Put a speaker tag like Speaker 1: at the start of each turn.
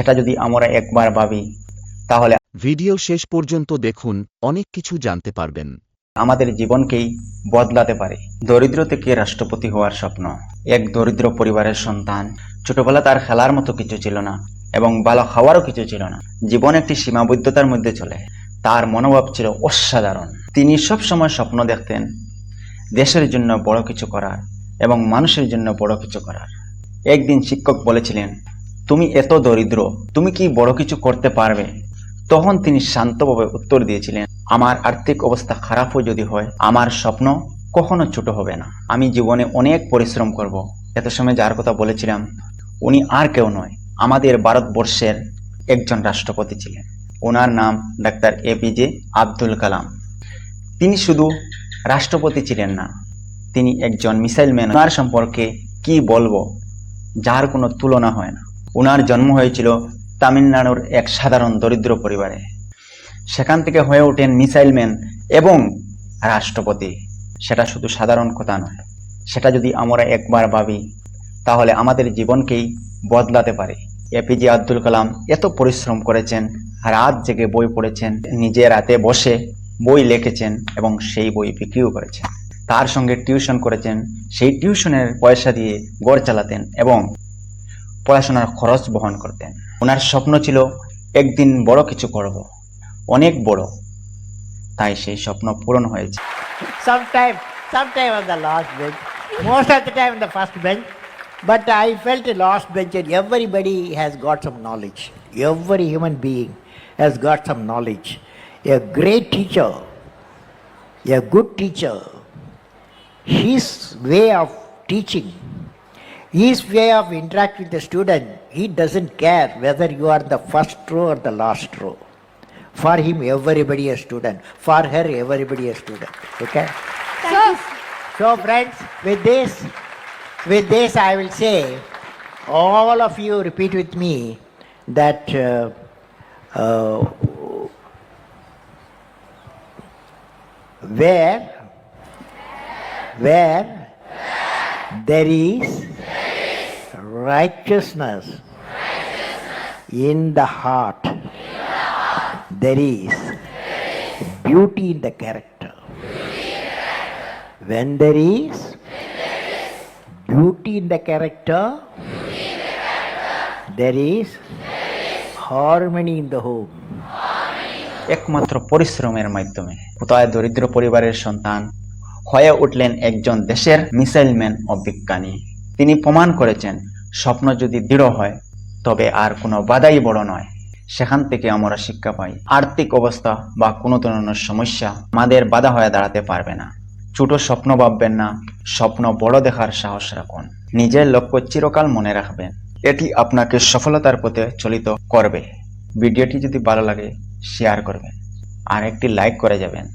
Speaker 1: সেটা যদি আমরা একবার ভাবি তাহলে
Speaker 2: ভিডিও শেষ পর্যন্ত দেখুন অনেক কিছু জানতে পারবেন।
Speaker 1: আমাদের জীবনকেই বদলাতে পারে। দরিদ্র থেকে রাষ্ট্রপতি হওয়ার স্বপ্ন? এক দরিদ্র পরিবারের সন্তান ছোটবেলা তার খেলার মতো কিছু ছিল না এবং ভালো খাওয়ারও কিছু ছিল না। জীবন একটি সীমাবদ্ধতার মধ্যে চলে। তার মনোভাব ছিল অসাধারণ। তিনি সব সময় স্বপ্ন দেখতেন দেশের জন্য বড় কিছু করার এবং মানুষের জন্য বড় কিছু করার। একদিন শিক্ষক বলেছিলেন তুমি এত দরিদ্র, তুমি কি বড় কিছু করতে পারবে? তখন তিনি শান্তভাবে উত্তর দিয়েছিলেন, আমার আর্থিক অবস্থা খারাপও যদি হয়, আমার স্বপ্ন কখনো ছোট হবে না। আমি জীবনে অনেক পরিশ্রম করব। এত সময় যার কথা বলেছিলাম, উনি আর কেউ নয়, আমাদের ভারতবর্ষের একজন রাষ্ট্রপতি ছিলেন। ওনার নাম ডাক্তার এপিজে আব্দুল কালাম। তিনি শুধু রাষ্ট্রপতি ছিলেন না, তিনি একজন মিসাইল ম্যান। ওনার সম্পর্কে কি বলব, যার কোনো তুলনা হয় না। ওনার জন্ম হয়েছিল তামিলনাড়ুর এক সাধারণ দরিদ্র পরিবারে। সেখান থেকে হয়ে ওঠেন মিসাইল ম্যান এবং রাষ্ট্রপতি। সেটা শুধু সাধারণ কথা নয়, সেটা যদি আমরা একবার ভাবি, তাহলে আমাদের জীবনকেই বদলাতে পারে। এপিজে আব্দুল কালাম এত পরিশ্রম করেছেন, রাত জেগে বই পড়েছেন, নিজে রাতে বসে বই লিখেছেন এবং সেই বই বিক্রিও করেছেন। তার সঙ্গে টিউশন করেছেন, সেই টিউশনের পয়সা দিয়ে গড় চালাতেন এবং পড়াশোনার খরচ বহন করতেন ওনার স্বপ্ন ছিল একদিন বড় কিছু করব অনেক বড় তাই সেই স্বপ্ন পূরণ হয়েছে.
Speaker 3: But I felt the last bench and everybody has got some knowledge. Every human being has got some knowledge. A great teacher, a good teacher, his way of teaching, his way of interacting with the student, he doesn't care whether you are the first row or the last row. For him, everybody a student. For her, everybody a student. Okay?
Speaker 4: So,
Speaker 3: So, friends, with this, with this, I will say, all of you repeat with me that uh, uh, where, where there is righteousness in the heart, there is beauty in the character. When there is beauty in the character, there is harmony in the home.
Speaker 1: একমাত্র পরিশ্রমের মাধ্যমে কোথায় দরিদ্র পরিবারের সন্তান হয়ে উঠলেন একজন দেশের মিসাইল ম্যান ও বিজ্ঞানী তিনি প্রমাণ করেছেন স্বপ্ন যদি দৃঢ় হয়, তবে আর কোনো বাধাই বড় নয়। সেখান থেকে আমরা শিক্ষা পাই। আর্থিক অবস্থা বা কোনো ধরনের সমস্যা আমাদের বাধা হয়ে দাঁড়াতে পারবে না। ছোট স্বপ্ন ভাববেন না, স্বপ্ন বড় দেখার সাহস রাখুন। নিজের লক্ষ্য চিরকাল মনে রাখবেন। এটি আপনাকে সফলতার পথে চলিত করবে। ভিডিওটি যদি ভালো লাগে শেয়ার করবেন। আর একটি লাইক করে যাবেন।